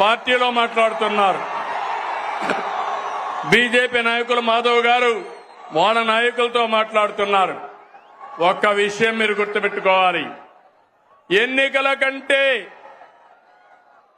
పార్టీలో మాట్లాడుతున్నారు. బీజేపీ నాయకులు మాధవ్ గారు వాళ్ళ నాయకులతో మాట్లాడుతున్నారు. ఒక్క విషయం మీరు గుర్తుపెట్టుకోవాలి. ఎన్నికల కంటే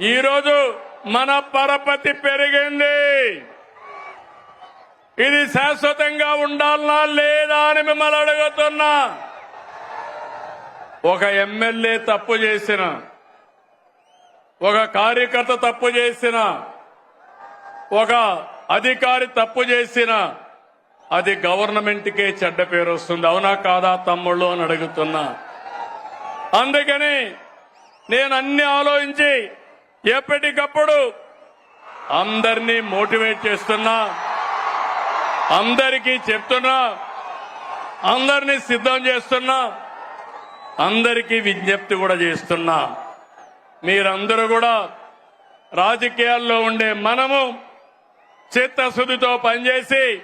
ఈరోజు మన పరపతి పెరిగింది. ఇది శాశ్వతంగా ఉండాలనా లేదా అని మిమ్మల్ని అడుగుతున్నా. ఒక ఎమ్మెల్యే తప్పు చేసిన ఒక కార్యకర్త తప్పు చేసిన ఒక అధికారి తప్పు చేసిన అది గవర్నమెంట్కే చెడ్డ పేరు వస్తుంది. అవునా కాదా తమ్ముళ్ళు అని అడుగుతున్నా. అందుకని నేను అన్ని ఆలోచించి ఎప్పటికప్పుడు అందరినీ మోటివేట్ చేస్తున్నా. అందరికీ చెప్తున్నా. అందరినీ సిద్ధం చేస్తున్నా. అందరికీ విజ్ఞప్తి కూడా చేస్తున్నా. మీరందరూ కూడా రాజకీయాల్లో ఉండే మనము చిత్తశుద్ధితో పనిచేసి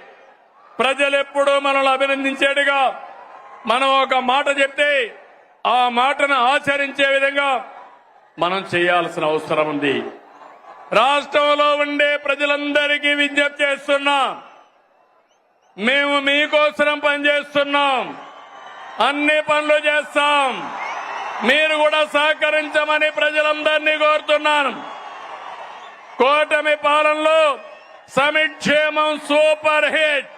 ప్రజలెప్పుడూ మనల్ని అభినందించేట్టుగా మనం ఒక మాట చెప్తే ఆ మాటను ఆచరించే విధంగా మనం చేయాల్సిన అవసరం ఉంది. రాష్ట్రంలో ఉండే ప్రజలందరికీ విజ్ఞప్తి చేస్తున్నాం మేము మీకోసం పనిచేస్తున్నాం అన్ని పనులు చేస్తాం. మీరు కూడా సహకరించమని ప్రజలందరినీ కోరుతున్నాను. కూటమి పాలనలో సమిక్షేమం సూపర్ హిట్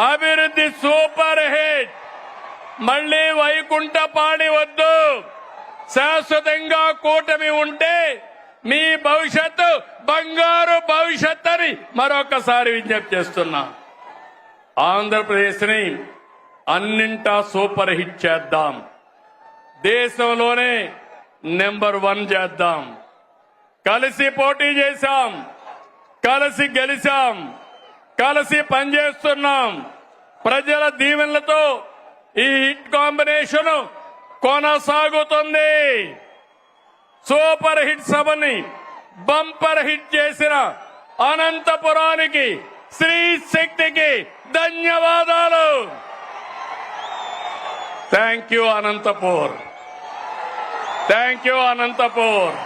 అభివృద్ధి సూపర్ హిట్. మళ్ళీ వైకుంఠ పాడి వద్దు. శాశ్వతంగా కూటమి ఉంటే మీ భవిష్యత్తు బంగారు భవిష్యత్ అని మరొకసారి విజ్ఞప్తి చేస్తున్నా. ఆంధ్రప్రదేశ్ని అన్నింటా సూపర్ హిట్ చేద్దాం. దేశంలోనే నెంబర్ వన్ చేద్దాం. కలిసి పోటీ చేశాం. కలిసి గెలిచాం. కలిసి పనిచేస్తున్నాం. ప్రజల దీవెనలతో ఈ హిట్ కాంబినేషన్ కొనసాగుతుంది. సూపర్ హిట్ సభని బంపర్ హిట్ చేసిన అనంతపురానికి శ్రీ శక్తికి ధన్యవాదాలు. Thank you Anantapur. Thank you Anantapur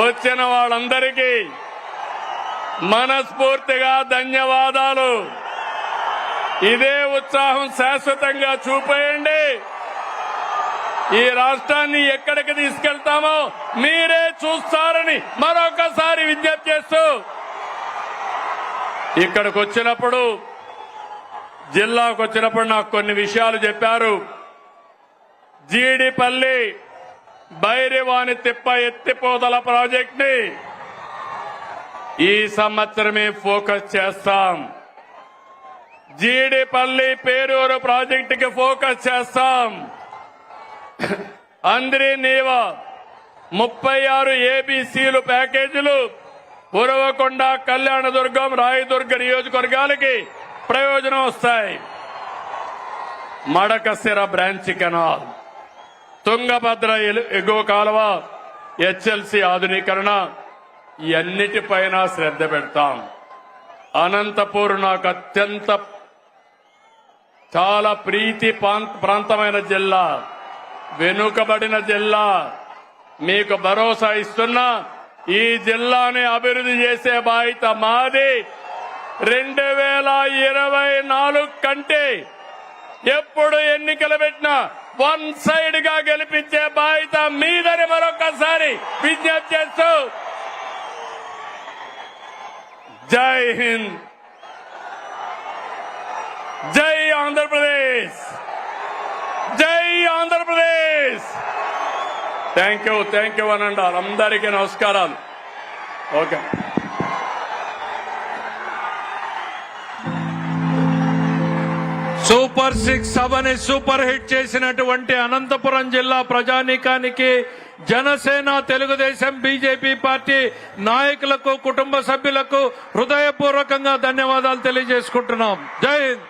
వచ్చిన వాళ్ళందరికీ మనస్ఫూర్తిగా ధన్యవాదాలు ఇదే ఉత్సాహం శాశ్వతంగా చూపేయండి ఈ రాష్ట్రాన్ని ఎక్కడికి తీసుకెళ్తామో మీరే చూస్తారని మరొకసారి విజ్ఞప్తి చేస్తూ ఇక్కడికి వచ్చినప్పుడు జిల్లాకు వచ్చినప్పుడు నాకు కొన్ని విషయాలు చెప్పారు. జీడిపల్లి బైరివాణి తిప్ప ఎత్తిపోతల ప్రాజెక్ట్ని ఈ సంవత్సరమే ఫోకస్ చేస్తాం. జీడిపల్లి పేరూరు ప్రాజెక్టుకి ఫోకస్ చేస్తాం. అందరి నీవ ముప్పై ఆరు ఏబీసీలు ప్యాకేజీలు ఉరవకొండ కళ్యాణదుర్గం రాయదుర్గ నియోజకవర్గాలకి ప్రయోజనం వస్తాయి. Madakasira branch canal. తుంగభద్ర ఎగువ కాలువ హెచ్ఎల్సి ఆధునీకరణ ఇవన్నిటిపైన శ్రద్ధ పెడతాం. అనంతపూర్ నాకు అత్యంత చాలా ప్రీతి ప్రాంతమైన జిల్లా. వెనుకబడిన జిల్లా. మీకు భరోసా ఇస్తున్నా ఈ జిల్లాని అభివృద్ధి చేసే బాధ్యత మాది. రెండు వేల ఇరవై నాలుగు కంటే ఎప్పుడు ఎన్నికలు పెట్టినా వన్ సైడ్గా గెలిపించే బాధ్యత మీదని మరొకసారి విజ్ఞప్తి చేస్తూ జై హింద్. జై ఆంధ్రప్రదేశ్. జై Andhra Pradesh. Thank you thank you అనండి అందరికీ నమస్కారాలు. ఓకే. సూపర్ సిక్స్ సభని సూపర్ హిట్ చేసినటువంటి అనంతపురం జిల్లా ప్రజానీకానికి జనసేన తెలుగుదేశం బీజేపీ పార్టీ నాయకులకు కుటుంబ సభ్యులకు హృదయపూర్వకంగా ధన్యవాదాలు తెలియజేసుకుంటున్నాం. జై హింద్.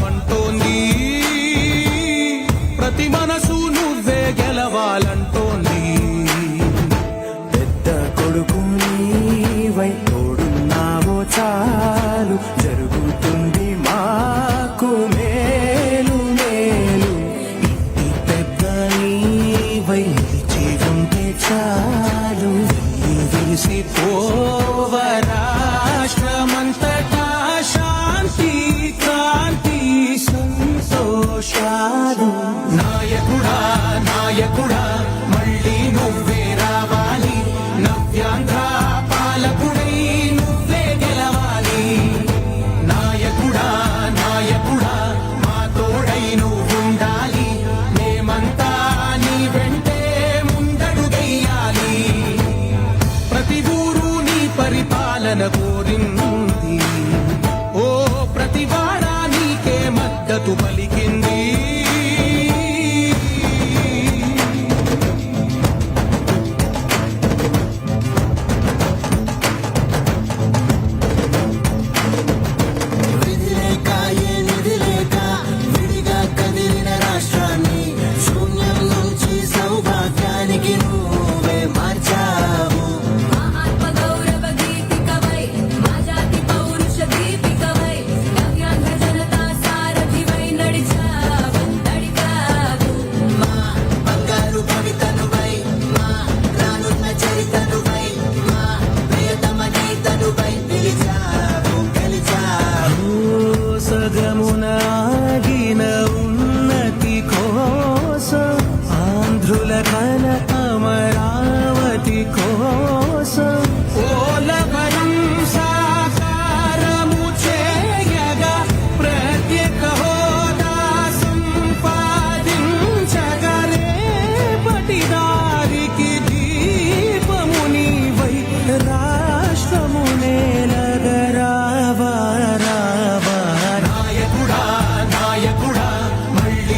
మంటూ సంతోషాలు నాయకుడా నాయకుడా. escondido.